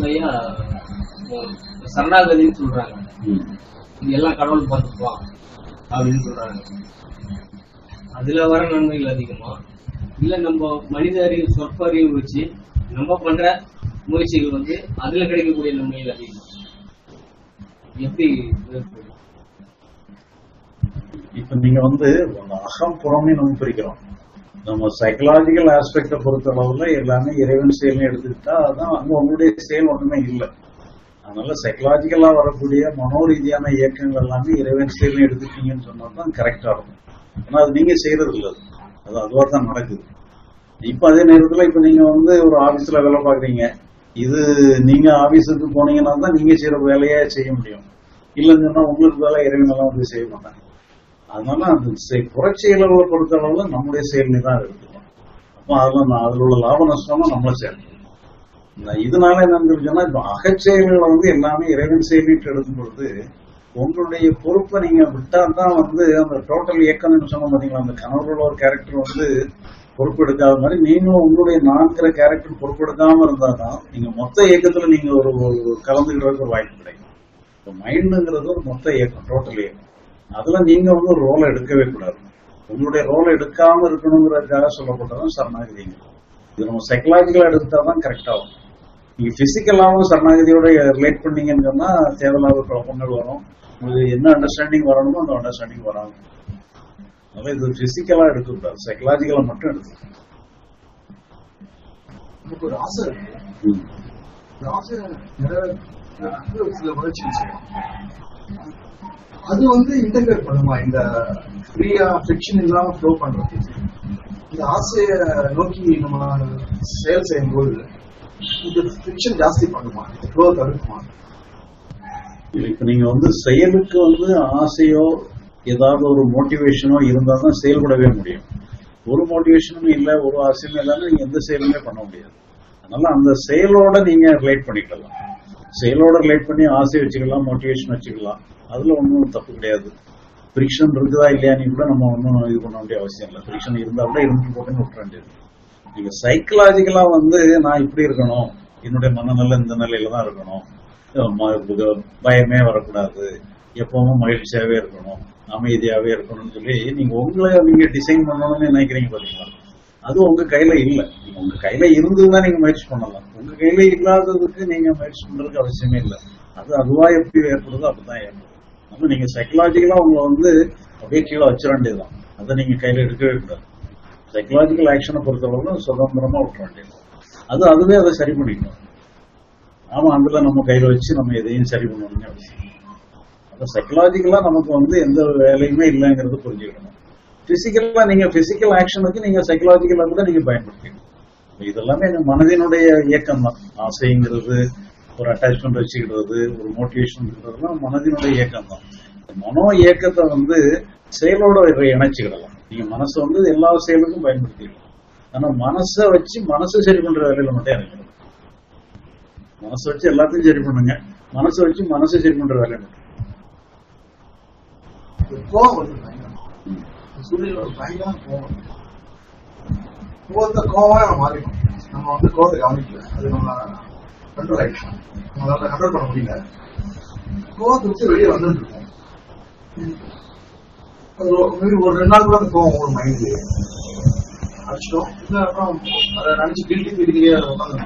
ஐயா சரணாகதின்னு சொல்றாங்க. எல்லாம் கடவுள் பார்த்துக்குவான் அப்படின்னு சொல்றாங்க. அதுல வர நன்மைகள் அதிகமா? இல்ல நம்ம மனித அறிவு சொற்ப அறிவு வச்சு நம்ம பண்ற முயற்சிகள் வந்து அதுல கிடைக்கக்கூடிய நன்மைகள் அதிகமா? எப்படி? இப்ப நீங்க வந்து அகம் புறம்னு நம்ம பிரிக்கிறோம். நம்ம சைக்கலாஜிக்கல் ஆஸ்பெக்ட பொறுத்த அளவுல எல்லாமே இறைவன் செயல்னு எடுத்துக்கிட்டா அதான் அங்க உங்களுடைய செயல் ஒண்ணுமே இல்லை. அதனால சைக்கலாஜிக்கலா வரக்கூடிய மனோரீதியான இயக்கங்கள் எல்லாமே இறைவன் செயல்னு எடுத்துட்டீங்கன்னு சொன்னா தான் கரெக்டா இருக்கும். ஏன்னா அது நீங்க செய்யறது இல்லை. அது. அது அதுவா தான் நடக்குது. இப்ப அதே நேரத்துல இப்ப நீங்க வந்து ஒரு ஆபீஸ்ல வேலை பாக்குறீங்க இது நீங்க ஆபீஸுக்கு போனீங்கன்னா தான் நீங்க செய்யற வேலையே செய்ய முடியும். இல்லைன்னு சொன்னா உங்களுக்கு வேலை இறைவன் எல்லாம் வந்து செய்ய மாட்டாங்க. அதனால அந்த செ- புறச்செயல்களை பொறுத்த அளவுல நம்முடைய செயலி தான் எடுத்துக்கணும் அப்போ அதுல அதுல உள்ள லாப நஷ்டமும் நம்மள செயல் இதனால என்னன்னு சொன்னா இப்போ அகச்செயல்களை வந்து எல்லாமே இறைவன் செயலிட்டு எடுக்கும் பொழுது உங்களுடைய பொறுப்பை நீங்க விட்டா தான் வந்து அந்த டோட்டல் இயக்கம்னு சொன்ன பாத்தீங்களா அந்த கணவரோட ஒரு கேரக்டர் வந்து பொறுப்பு எடுக்காத மாதிரி நீங்களும் உங்களுடைய நான்கிற கேரக்டர் பொறுப்பு எடுக்காம இருந்தா தான் நீங்க மொத்த இயக்கத்துல நீங்க ஒரு கலந்துக்கிறதுக்கு ஒரு வாய்ப்பு கிடைக்கும். இப்போ மைண்டுங்கிறது ஒரு மொத்த இயக்கம் டோட்டல் இயக்கம். அதுல நீங்க வந்து ஒரு ரோலை எடுக்கவே கூடாது. உங்களுடைய ரோலை எடுக்காம இருக்கணுங்கிறதுக்காக சொல்லப்பட்டதான் சரணாகதிங்க இது நம்ம சைக்கலாஜிக்கலா எடுத்தா தான் கரெக்ட் ஆகும். நீங்க பிசிக்கலாவும் சரணாகதியோட ரிலேட் பண்ணீங்கன்னு சொன்னா தேவையில்லாத குழப்பங்கள் வரும். உங்களுக்கு என்ன அண்டர்ஸ்டாண்டிங் வரணுமோ அந்த அண்டர்ஸ்டாண்டிங் வராது. அதனால இது பிசிக்கலா எடுக்கக்கூடாது. சைக்கலாஜிக்கலா மட்டும் நமக்கு ஒரு ஆசை இருக்கு. ஆசை நிறைவேற்ற ஒரு சில செய்யணும் அது வந்து இன்டகிரேட் பண்ணுமா? இந்த ஃப்ரீயா ஃபிக்ஷன் இல்லாம ஃப்ளோ பண்றது. இந்த ஆசையை நோக்கி நம்ம செயல் செய்யும்போது இந்த ஃபிக்ஷன் ஜாஸ்தி பண்ணுமா? இந்த ஃப்ளோ தடுக்குமா? இப்ப நீங்க வந்து செயலுக்கு வந்து ஆசையோ ஏதாவது ஒரு மோட்டிவேஷனோ இருந்தால் தான் செயல்படவே முடியும். ஒரு மோட்டிவேஷனும் இல்ல ஒரு ஆசையும் இல்லாம நீங்க எந்த செயலுமே பண்ண முடியாது. அதனால அந்த செயலோட நீங்க ரிலேட் பண்ணிக்கலாம். செயலோட ரிலேட் பண்ணி ஆசை வச்சுக்கலாம் மோட்டிவேஷன் வச்சுக்கலாம். அதுல ஒன்றும் தப்பு கிடையாது. ஃப்ரிக்ஷன் இருக்குதா இல்லையான்னு கூட நம்ம ஒன்றும் இது பண்ண வேண்டிய அவசியம் இல்லை. ஃப்ரிக்ஷன் இருந்தா கூட இருந்து போட்டுன்னு விட்டுற வேண்டியது. நீங்க சைக்கலாஜிக்கலா வந்து நான் இப்படி இருக்கணும். என்னுடைய மனநிலை இந்த நிலையில தான் இருக்கணும். பயமே வரக்கூடாது. எப்பவும் மகிழ்ச்சியாவே இருக்கணும். அமைதியாவே இருக்கணும்னு சொல்லி நீங்க உங்களை நீங்க டிசைன் பண்ணணும்னு நினைக்கிறீங்க பாத்தீங்களா? அது உங்க கையில இல்ல. உங்க கையில இருந்ததுன்னா நீங்க முயற்சி பண்ணலாம். உங்க கையில இல்லாததுக்கு நீங்க முயற்சி பண்றதுக்கு அவசியமே இல்லை. அது அதுவா எப்படி ஏற்படுதோ அப்படிதான் ஏற்படும். அப்ப நீங்க சைக்கலாஜிக்கலா உங்களை வந்து அப்படியே கீழே வச்சிட வேண்டியதுதான். அதை நீங்க கையில எடுக்கவே கூடாது. சைக்கலாஜிக்கல் ஆக்ஷனை பொறுத்தளவுல சுதந்திரமா விட்டுற வேண்டியது அது அதுவே அதை சரி பண்ணிக்கணும். ஆமா அதுல நம்ம கையில வச்சு நம்ம எதையும் சரி பண்ணணும்னு அவசியம் அப்ப சைக்கலாஜிக்கலா நமக்கு வந்து எந்த வேலையுமே இல்லைங்கிறது புரிஞ்சுக்கணும். பிசிக்கலா நீங்க பிசிக்கல் ஆக்ஷனுக்கு நீங்க சைக்கலாஜிக்கலா கூட நீங்க பயன்படுத்திக்கணும். இதெல்லாமே எங்க மனதினுடைய இயக்கம் தான் ஆசைங்கிறது ஒரு அட்டாச்மெண்ட் வச்சுக்கிறது ஒரு மோட்டிவேஷன் மனதினுடைய இயக்கம் தான் மனோ இயக்கத்தை வந்து செயலோட இணைச்சுக்கிடலாம். நீங்க மனசை வந்து எல்லா செயலுக்கும் பயன்படுத்திக்கலாம். ஆனா மனசை வச்சு மனசை சரி பண்ற வேலையில மட்டும் இறங்கணும் மனசை வச்சு எல்லாத்தையும் சரி பண்ணுங்க. மனசை வச்சு மனசை சரி பண்ற வேலையை மட்டும். கோவம் வருது பயங்கரமா கோவம் கோவத்தை கோவமா மாறிடும் நம்ம வந்து கோவத்தை கவனிக்கல. அது நம்ம கண்ட்ரோல் ஆயிடுச்சு. நம்மளால கண்ட்ரோல் பண்ண முடியல. கோவத்தை விட்டு வெளியே வந்துட்டு இருக்கோம். ஒரு ரெண்டு நாள் கூட அந்த கோவம் ஒரு மைண்ட் அடிச்சிட்டோம். இல்ல அப்புறம் அதை நினைச்சு கில்ட்டி ஃபீலிங்கே உட்காந்து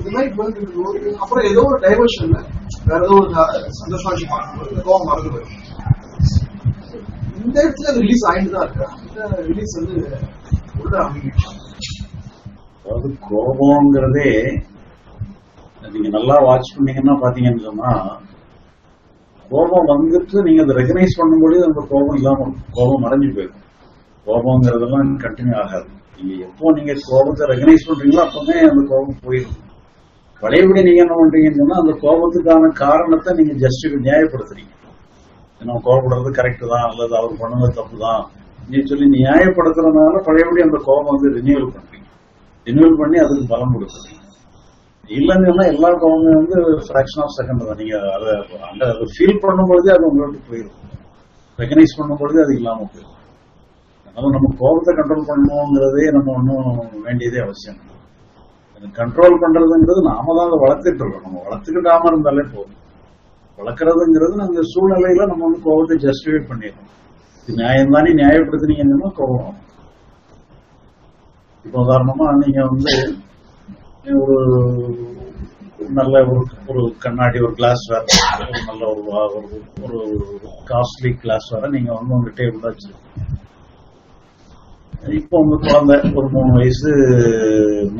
இது மாதிரி போயிட்டு அப்புறம் ஏதோ ஒரு டைவர்ஷன்ல வேற ஏதோ ஒரு சந்தோஷமா கோவம் மறந்து போயிடும் அந்த இடத்துல ரிலீஸ் ஆயிட்டு தான் இருக்கு. அந்த ரிலீஸ் வந்து உள்ள அமைக்கிடுச்சு அதாவது கோபம்ங்கிறதே நீங்க நல்லா வாட்ச் பண்ணீங்கன்னா பாத்தீங்கன்னு சொன்னா கோபம் வந்துட்டு நீங்க அதை ரெகனைஸ் பண்ணும்போது அந்த கோபம் இல்லாம கோபம் மறைஞ்சு போயிடும். கோபங்கிறதெல்லாம் கண்டினியூ ஆகாது. நீங்க எப்போ நீங்க கோபத்தை ரெகனைஸ் பண்றீங்களோ அப்பவே அந்த கோபம் போயிடும். பழையபடி நீங்க என்ன பண்றீங்கன்னு சொன்னா அந்த கோபத்துக்கான காரணத்தை நீங்க ஜஸ்ட் நியாயப்படுத்துறீங்க. நம்ம கோபப்படுறது கரெக்ட் தான் அல்லது அவர் பண்ணது தப்பு தான். நீ சொல்லி நியாயப்படுத்துறதுனால பழையபடி அந்த கோபம் வந்து ரினியூவல் பண்றீங்க ரினியூவல் பண்ணி அதுக்கு பலம் கொடுக்குறீங்க இல்லைன்னு சொன்னா எல்லா கோபமே வந்து ஃபிராக்ஷன் ஆஃப் செகண்ட் தான். நீங்க அதை அந்த அதை ஃபீல் பண்ணும்பொழுதே அது உங்களுக்கு போயிடும். ரெகனைஸ் பண்ணும்பொழுதே அது இல்லாம போயிடும். அதனால நம்ம கோபத்தை கண்ட்ரோல் பண்ணணுங்கிறதே நம்ம ஒன்றும் வேண்டியதே அவசியம் இல்லை. கண்ட்ரோல் பண்றதுங்கிறது நாம தான் அதை வளர்த்துட்டு இருக்கோம். நம்ம வளர்த்துக்கிட்டாம இருந்தாலே போதும். வளர்க்கறதுங்கிறது நம்ம சூழ்நிலையில நம்ம வந்து கோபத்தை ஜஸ்டிஃபை பண்ணிடணும் இது நியாயம் தானே நியாயப்படுத்தினீங்கன்னா கோபம். இப்போ உதாரணமா நீங்க வந்து ஒரு நல்ல ஒரு ஒரு கண்ணாடி ஒரு கிளாஸ் வேற ஒரு நல்ல ஒரு ஒரு ஒரு காஸ்ட்லி கிளாஸ் வேற நீங்க வந்து உங்க டேபிள் வச்சிருக்கீங்க. இப்போ உங்க குழந்தை ஒரு மூணு வயசு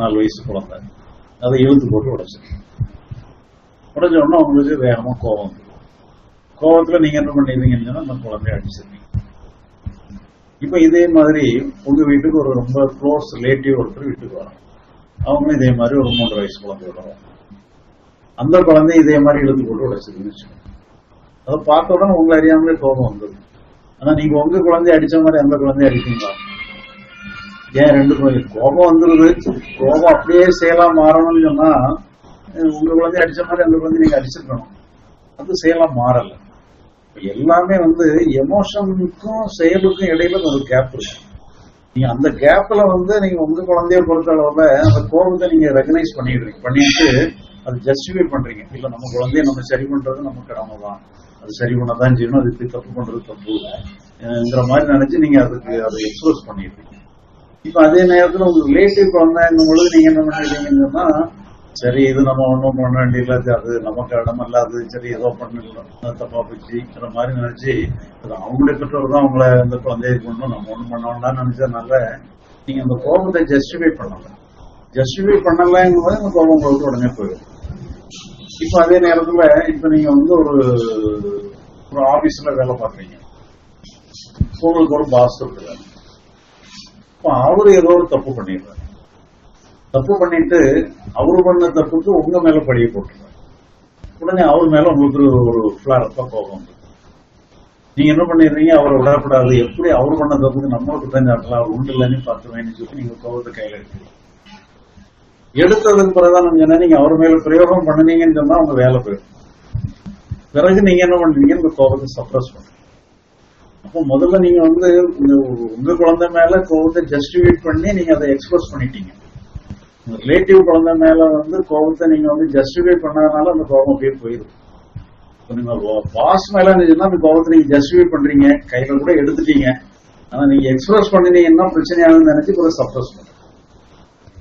நாலு வயசு குழந்தை. அதை இழுத்து போட்டு உடைச்சிருக்கீங்க. உடஞ்ச உடனே உங்களுக்கு வேகமா கோபம் வந்துடும் கோபத்துல நீங்க என்ன பண்ணிடுவீங்கன்னா அந்த குழந்தைய அடிச்சிருவீங்க. இப்போ இதே மாதிரி உங்க வீட்டுக்கு ஒரு ரொம்ப க்ளோஸ் ரிலேட்டிவ் ஒருத்தர் வீட்டுக்கு வராங்க. அவங்களும் இதே மாதிரி ஒரு மூன்று வயசு குழந்தை வராங்க. அந்த குழந்தை இதே மாதிரி இழுத்து போட்டு உடைச்சிருந்துச்சு அதை பார்த்த உடனே உங்களை அறியாமலே கோபம் வந்துடும் ஆனா நீங்க உங்க குழந்தைய அடிச்ச மாதிரி அந்த குழந்தைய அடிப்பீங்களா? ஏன் ரெண்டு குழந்தை கோபம் வந்துருது. கோபம் அப்படியே செயலா மாறணும்னு சொன்னா உங்க குழந்தைய அடிச்ச மாதிரி அந்த குழந்தை நீங்க அடிச்சிருக்கணும். அது செயலா மாறல. எல்லாமே வந்து எமோஷனுக்கும் செயலுக்கும் இடையில ஒரு கேப் இருக்கு. நீங்க அந்த கேப்ல வந்து நீங்க உங்க குழந்தைய பொறுத்த அளவுல அந்த கோபத்தை நீங்க ரெகனைஸ் பண்ணிடுறீங்க. பண்ணிட்டு அது ஜஸ்டிஃபை பண்றீங்க. இல்ல நம்ம குழந்தைய நம்ம சரி பண்றது நம்ம கடமை தான். அது சரி பண்ணதான் செய்யணும் அது இப்படி தப்பு பண்றது தப்பு இல்லைங்கிற மாதிரி நினைச்சு நீங்க அதுக்கு அதை எக்ஸ்பிரஸ் பண்ணிடுறீங்க. இப்ப அதே நேரத்துல உங்க ரிலேட்டிவ் குழந்தைங்கும் பொழுது நீங்க என்ன பண்ணிடுறீங்கன்னா சரி இது நம்ம ஒண்ணும் பண்ண வேண்டியதில்ல. அது நமக்கு இடம் இல்லாது சரி ஏதோ பண்ணல தப்பா போச்சுங்கிற மாதிரி நினைச்சு அது அவங்களுடைய பெற்றோர் தான் அவங்கள இந்த குழந்தைய பண்ணணும் நம்ம ஒண்ணும் பண்ண வேண்டாம்னு நினைச்சதுனால நீங்க அந்த கோபத்தை ஜஸ்டிஃபை பண்ணல. ஜஸ்டிஃபை பண்ணலங்கும் போது அந்த கோபம் உங்களுக்கு உடனே போயிடும். இப்ப அதே நேரத்துல இப்ப நீங்க வந்து ஒரு ஒரு ஆபீஸ்ல வேலை பாக்குறீங்க உங்களுக்கு ஒரு பாஸ் இருக்கிறாரு. இப்ப அவரு ஏதோ ஒரு தப்பு பண்ணிடுறாரு. தப்பு பண்ணிட்டு அவரு பண்ண தப்புக்கு உங்க மேல பழிய போட்டுருவாங்க உடனே அவர் மேல உங்களுக்கு ஒரு ஃபிளாரப்பா கோபம் நீங்க என்ன பண்ணிடுறீங்க? அவரை விடக்கூடாது. எப்படி அவர் பண்ண தப்புக்கு நம்மளும் குற்றம் அவர் உண்டு இல்லைன்னு பார்த்துவேன்னு சொல்லி நீங்க கோபத்தை கையில எடுக்கிறீங்க. எடுத்ததுக்கு பிறகுதான் நீங்க என்ன நீங்க அவர் மேல பிரயோகம் பண்ணுனீங்கன்னு சொன்னா அவங்க வேலை போயிடும். பிறகு நீங்க என்ன பண்றீங்க? இந்த கோபத்தை சப்ரஸ் பண்றீங்க அப்போ முதல்ல நீங்க வந்து உங்க- குழந்தை மேல கோபத்தை ஜஸ்டிஃபைட் பண்ணி நீங்க அதை எக்ஸ்பிரஸ் பண்ணிட்டீங்க. ரிலேட்டிவ் குழந்தை மேல வந்து கோபத்தை நீங்க வந்து ஜஸ்டிஃபை பண்ணதுனால அந்த கோபம் அப்படியே போயிடும். நீங்க பாஸ் மேல இருந்துச்சுன்னா அந்த கோபத்தை நீங்க ஜஸ்டிஃபை பண்றீங்க. கையில கூட எடுத்துட்டீங்க. ஆனா நீங்க எக்ஸ்பிரஸ் பண்ணினீங்கன்னா பிரச்சனை நினைச்சு கூட சப்ரஸ் பண்றீங்க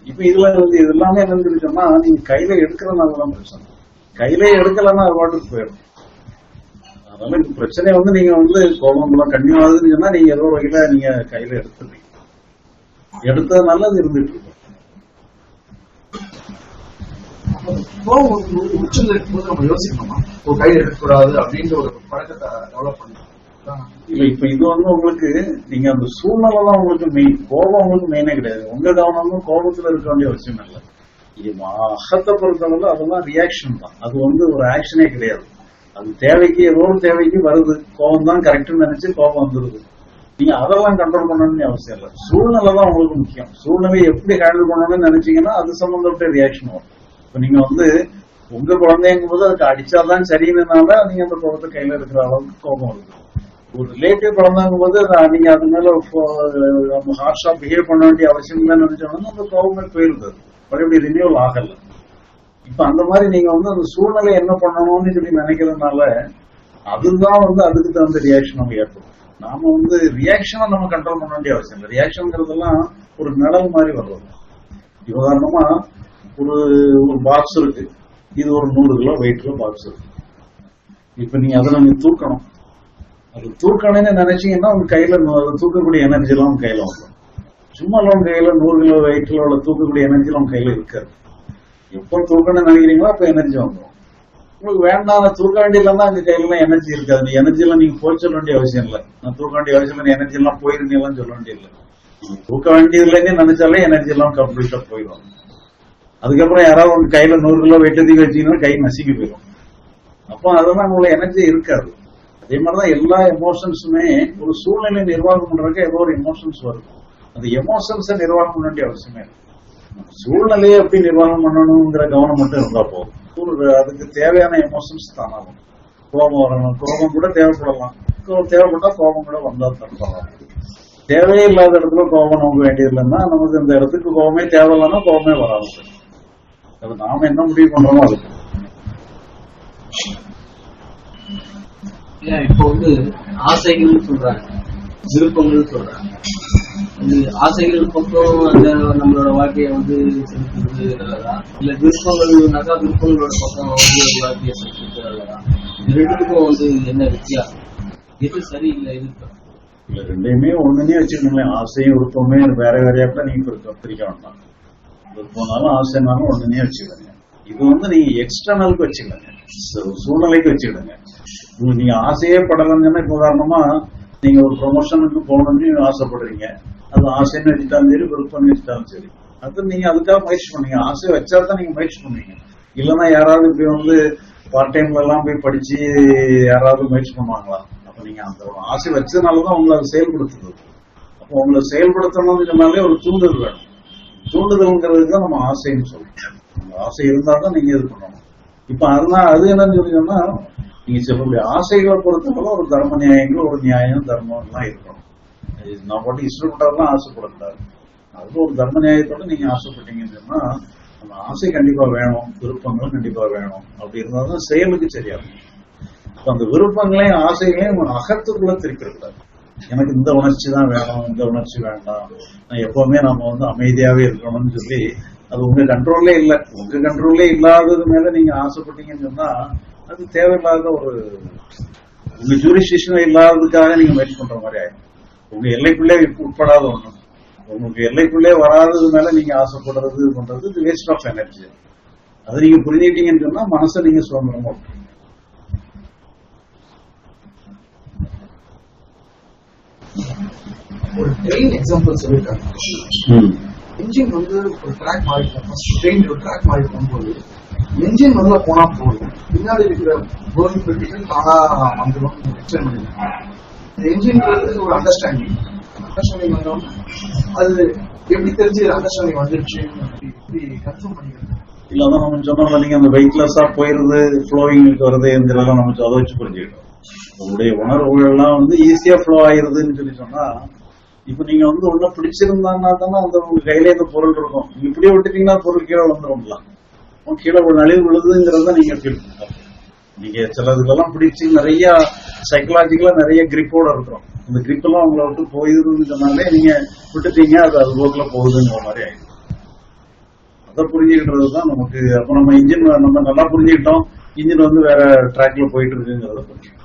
இப்ப இதுல வந்து இது எல்லாமே என்னன்னு சொன்னா நீங்க கையில எடுக்கிறதுனால தான் பிரச்சனை. கையில எடுக்கலன்னா அது பாட்டுக்கு போயிடும். அதனால இந்த பிரச்சனை வந்து நீங்க வந்து கோபம் கண்டினியூ கண்டிப்பாகுதுன்னு சொன்னா நீங்க ஏதோ வகையில நீங்க கையில எடுத்துருவீங்க எடுத்ததுனால அது இருந்துட்டு கோபம் கோவம் ஒரு உச்சம் இருக்கும்போது நம்ம யோசிக்கணுமா? ஒரு கையில் எடுக்கக்கூடாது அப்படின்ற ஒரு பழக்கத்தை டெவலப் பண்ணணும் இல்ல இப்ப இது வந்து உங்களுக்கு நீங்க அந்த சூழ்நிலை தான் உங்களுக்கு மெயின் கோபம் உங்களுக்கு மெயினே கிடையாது. உங்க கவனமும் கோபத்துல இருக்க வேண்டிய அவசியம் இல்லை. இது அகத்தை பொறுத்தவரை அதெல்லாம் ரியாக்ஷன் தான். அது வந்து ஒரு ஆக்ஷனே கிடையாது. அது தேவைக்கு ஏதோ ஒரு தேவைக்கு வருது. கோபம் தான் கரெக்ட்னு நினைச்சு கோபம் வந்துருது. நீங்க அதெல்லாம் கண்ட்ரோல் பண்ணணும்னு அவசியம் இல்லை. சூழ்நிலை தான் உங்களுக்கு முக்கியம். சூழ்நிலையை எப்படி ஹேண்டில் பண்ணணும்னு நினைச்சீங்கன்னா அது சம்பந்தப்பட்ட ரியாக்ஷன் வரும். இப்ப நீங்க வந்து உங்க குழந்தைங்கும் போது அதுக்கு அடிச்சாதான் சரியினால நீங்க அந்த குழந்தை கையில இருக்கிற அளவுக்கு கோபம் வருது. ஒரு ரிலேட்டிவ் குழந்தைங்கும் போது நீங்க அது மேல ஹார்ஷா பிஹேவ் பண்ண வேண்டிய அவசியம் இல்லைன்னு நினைச்சோம்னா அந்த கோபமே போயிருந்தது மறுபடியும் ரினியூவல் ஆகல. இப்ப அந்த மாதிரி நீங்க வந்து அந்த சூழ்நிலை என்ன பண்ணணும்னு சொல்லி நினைக்கிறதுனால அதுதான் வந்து அதுக்கு தகுந்த ரியாக்ஷன் நம்ம ஏற்படும் நாம வந்து ரியாக்ஷனை நம்ம கண்ட்ரோல் பண்ண வேண்டிய அவசியம் இல்லை. ரியாக்ஷன்ங்கிறதெல்லாம் ஒரு நிழல் மாதிரி வர்றது. உதாரணமா ஒரு ஒரு பாக்ஸ் இருக்கு. இது ஒரு நூறு கிலோ வெயிட்ல பாக்ஸ் இருக்கு. இப்ப நீங்க அதை நீங்க தூக்கணும். அது தூக்கணும்னு நினைச்சீங்கன்னா உங்க கையில தூக்கக்கூடிய எனர்ஜி எல்லாம் உங்க கையில வந்துடும் சும்மா எல்லாம் உங்க கையில நூறு கிலோ வெயிட்ல உள்ள தூக்கக்கூடிய எனர்ஜி எல்லாம் உங்க கையில இருக்காது. எப்போ தூக்கணும்னு நினைக்கிறீங்களோ அப்ப எனர்ஜி வந்துடும் உங்களுக்கு வேண்டாம் நான் தூக்க வேண்டியதுலாம் அங்க கையில எல்லாம் எனர்ஜி இருக்காது. நீ எனர்ஜி எல்லாம் நீங்க போய் சொல்ல வேண்டிய அவசியம் இல்லை. நான் தூக்க வேண்டிய அவசியம் இல்லை எனர்ஜி எல்லாம் போயிருந்தீங்களாம் சொல்ல வேண்டியதில்லை இல்லை. தூக்க வேண்டியதுலன்னு நினைச்சாலே எனர்ஜி எல்லாம் கம்ப்ளீட்டா போயிடும் அதுக்கப்புறம் யாராவது உங்க கையில நூறு கிலோ வெயிட் தூக்கி வச்சீங்கன்னா கை நசுக்கி போயிடும் அப்போ அதெல்லாம் உங்களை எனர்ஜி இருக்காது. அதே மாதிரிதான் எல்லா எமோஷன்ஸுமே ஒரு சூழ்நிலை நிர்வாகம் பண்றதுக்கு ஏதோ ஒரு எமோஷன்ஸ் வரும். அந்த எமோஷன்ஸை நிர்வாகம் பண்ண வேண்டிய அவசியமே இல்லை. சூழ்நிலையை எப்படி நிர்வாகம் பண்ணணுங்கிற கவனம் மட்டும் இருந்தா போதும். அதுக்கு தேவையான எமோஷன்ஸ் தானாகும். கோபம் வரணும். கோபம் கூட தேவைப்படலாம். தேவைப்பட்டா கோபம் கூட வந்தா தரலாம் தேவையே இல்லாத இடத்துல கோபம் நமக்கு வேண்டியது இல்லைன்னா நமக்கு இந்த இடத்துக்கு கோபமே தேவையில்லைன்னா கோபமே வராது. அது நாம என்ன முடிவு பண்றோமோ அது. இப்போ வந்து ஆசைகள் சொல்றாங்க. விருப்பங்கள் சொல்றாங்க. அது ஆசைகள் பக்கம் அந்த நம்மளோட வாழ்க்கையை வந்து செலுத்துறது நல்லதா இல்ல விருப்பங்கள்னாக்கா விருப்பங்களோட பக்கம் வந்து வாழ்க்கையை செலுத்துறது நல்லதா இது ரெண்டுத்துக்கும் வந்து என்ன வித்தியாசம்? எது தப்பு? இல்ல ரெண்டையுமே ஒண்ணுனே வச்சுக்கணுங்களேன் ஆசையும் விருப்பமே வேற வேறையா கூட நீங்க பிரிக்க வேண்டாம். போனாலும் ஆசைனாலும் உடனே வச்சுக்கிடுங்க இது வந்து நீங்க எக்ஸ்டர்னலுக்கு வச்சுக்கிடுங்க சூழ்நிலைக்கு வச்சுக்கிடுங்க உங்களுக்கு நீங்க ஆசையே படலன்னு சொன்னா உதாரணமா நீங்க ஒரு ப்ரொமோஷனுக்கு போகணும்னு ஆசைப்படுறீங்க. அது ஆசைன்னு வச்சுட்டாலும் சரி விருப்பம்னு வச்சுட்டாலும் சரி. அது நீங்க அதுக்காக முயற்சி பண்ணீங்க. ஆசை வச்சா தான் நீங்க முயற்சி பண்ணுவீங்க. இல்லைன்னா யாராவது இப்படி வந்து பார்ட் டைம்ல எல்லாம் போய் படிச்சு யாராவது முயற்சி பண்ணுவாங்களா? அப்ப நீங்க அந்த ஆசை வச்சதுனாலதான் உங்களை அதை செயல்படுத்துது. அப்போ உங்களை செயல்படுத்தணும்னு சொன்னாலே ஒரு தூண்டுதல் வேணும். தூண்டுதல்ங்கிறது தான் நம்ம ஆசைன்னு சொல்றோம் ஆசை இருந்தா தான் நீங்க இது பண்ணணும். இப்ப அதனால அது என்னன்னு சொல்லிங்கன்னா நீங்க சொல்லக்கூடிய ஆசைகளை பொறுத்தவரை ஒரு தர்ம நியாயங்கள் ஒரு நியாயம் தர்மம் எல்லாம் இருக்கணும் நான் பாட்டு இஷ்டப்பட்டாலும் ஆசைப்படக்கூடாது. அது ஒரு தர்ம நியாயத்தோட நீங்க ஆசைப்பட்டீங்கன்னு சொன்னா நம்ம ஆசை கண்டிப்பா வேணும் விருப்பங்கள் கண்டிப்பா வேணும். அப்படி இருந்தால்தான் செயலுக்கு சரியா இருக்கும். அந்த விருப்பங்களையும் ஆசைகளையும் ஒரு அகத்துக்குள்ள திருப்பிடக்கூடாது. எனக்கு இந்த உணர்ச்சி தான் வேணும் இந்த உணர்ச்சி வேண்டாம். நான் எப்பவுமே நம்ம வந்து அமைதியாவே இருக்கணும்னு சொல்லி அது உங்க கண்ட்ரோல்லே இல்லை. உங்க கண்ட்ரோல்லே இல்லாதது மேல நீங்க ஆசைப்பட்டீங்கன்னு சொன்னா அது தேவையில்லாத ஒரு உங்க ஜூரிஸ்டிஷன் இல்லாததுக்காக நீங்க முயற்சி பண்ற மாதிரி ஆயிடும். உங்க எல்லைக்குள்ளே உட்படாத ஒண்ணு. உங்களுக்கு எல்லைக்குள்ளே வராதது மேல நீங்க ஆசைப்படுறது பண்றது வேஸ்ட் ஆஃப் எனர்ஜி அதை நீங்க புரிஞ்சுக்கிட்டீங்கன்னு சொன்னா மனசை நீங்க சுதந்திரமா ஒரு ட்ரெயின் எக்ஸாம்பிள் சொல்லிட்டாங்க இன்ஜின் வந்து ஒரு ட்ராக் மாறி ஃபர்ஸ்ட் ட்ரெயின் ஒரு ட்ராக் மாறி போகும்போது என்ஜின் முதல்ல போனா போதும். பின்னாடி இருக்கிற போர்ன் பெட்டிகள் தானா வந்துடும் எக்ஸ்டெண்ட் பண்ணிருக்காங்க. இந்த என்ஜின் ஒரு அண்டர்ஸ்டாண்டிங் அண்டர்ஸ்டாண்டிங் வந்தோம். அது எப்படி தெரிஞ்சு அண்டர்ஸ்டாண்டிங் வந்துருச்சு? இப்படி கன்ஃபார்ம் பண்ணிக்கிறது இல்ல அதான் நம்ம சொன்னோம்ல நீங்க அந்த வெயிட்லெஸ்ஸா போயிருது ஃப்ளோயிங்க்கு வருதுங்கிறதெல்லாம் நம்ம அதை வச்சு புரிஞ்சுக்கிட்டோம். உங்களுடைய உணர்வுகள் எல்லாம் வந்து ஈஸியா ஃப்ளோ ஆயிருதுன்னு சொல்லி சொன்னா இப்ப நீங்க வந்து ஒண்ணு பிடிச்சிருந்தாங்கன்னா தானே அந்த உங்க கையில இந்த பொருள் இருக்கும். நீங்க இப்படியே விட்டுட்டீங்கன்னா பொருள் கீழே வந்துரும்ல உங்க கீழே ஒரு நலிவு விழுதுங்கிறத நீங்க ஃபீல் பண்ணலாம் நீங்க சிலதுக்கெல்லாம் பிடிச்சி நிறைய சைக்கலாஜிக்கலா நிறைய கிரிப்போட இருக்கிறோம். இந்த கிரிப் எல்லாம் உங்களை விட்டு போயிருதுன்னு சொன்னாலே நீங்க விட்டுட்டீங்க அது அது போக்குல போகுதுங்கிற மாதிரி ஆயிடும். அதை புரிஞ்சுக்கிட்டது தான் நமக்கு அப்ப நம்ம இன்ஜின் நம்ம நல்லா புரிஞ்சுக்கிட்டோம். இன்ஜின் வந்து வேற ட்ராக்ல போயிட்டு இருக்குங்கிறத புரிஞ்சுக்கிட்டோம்.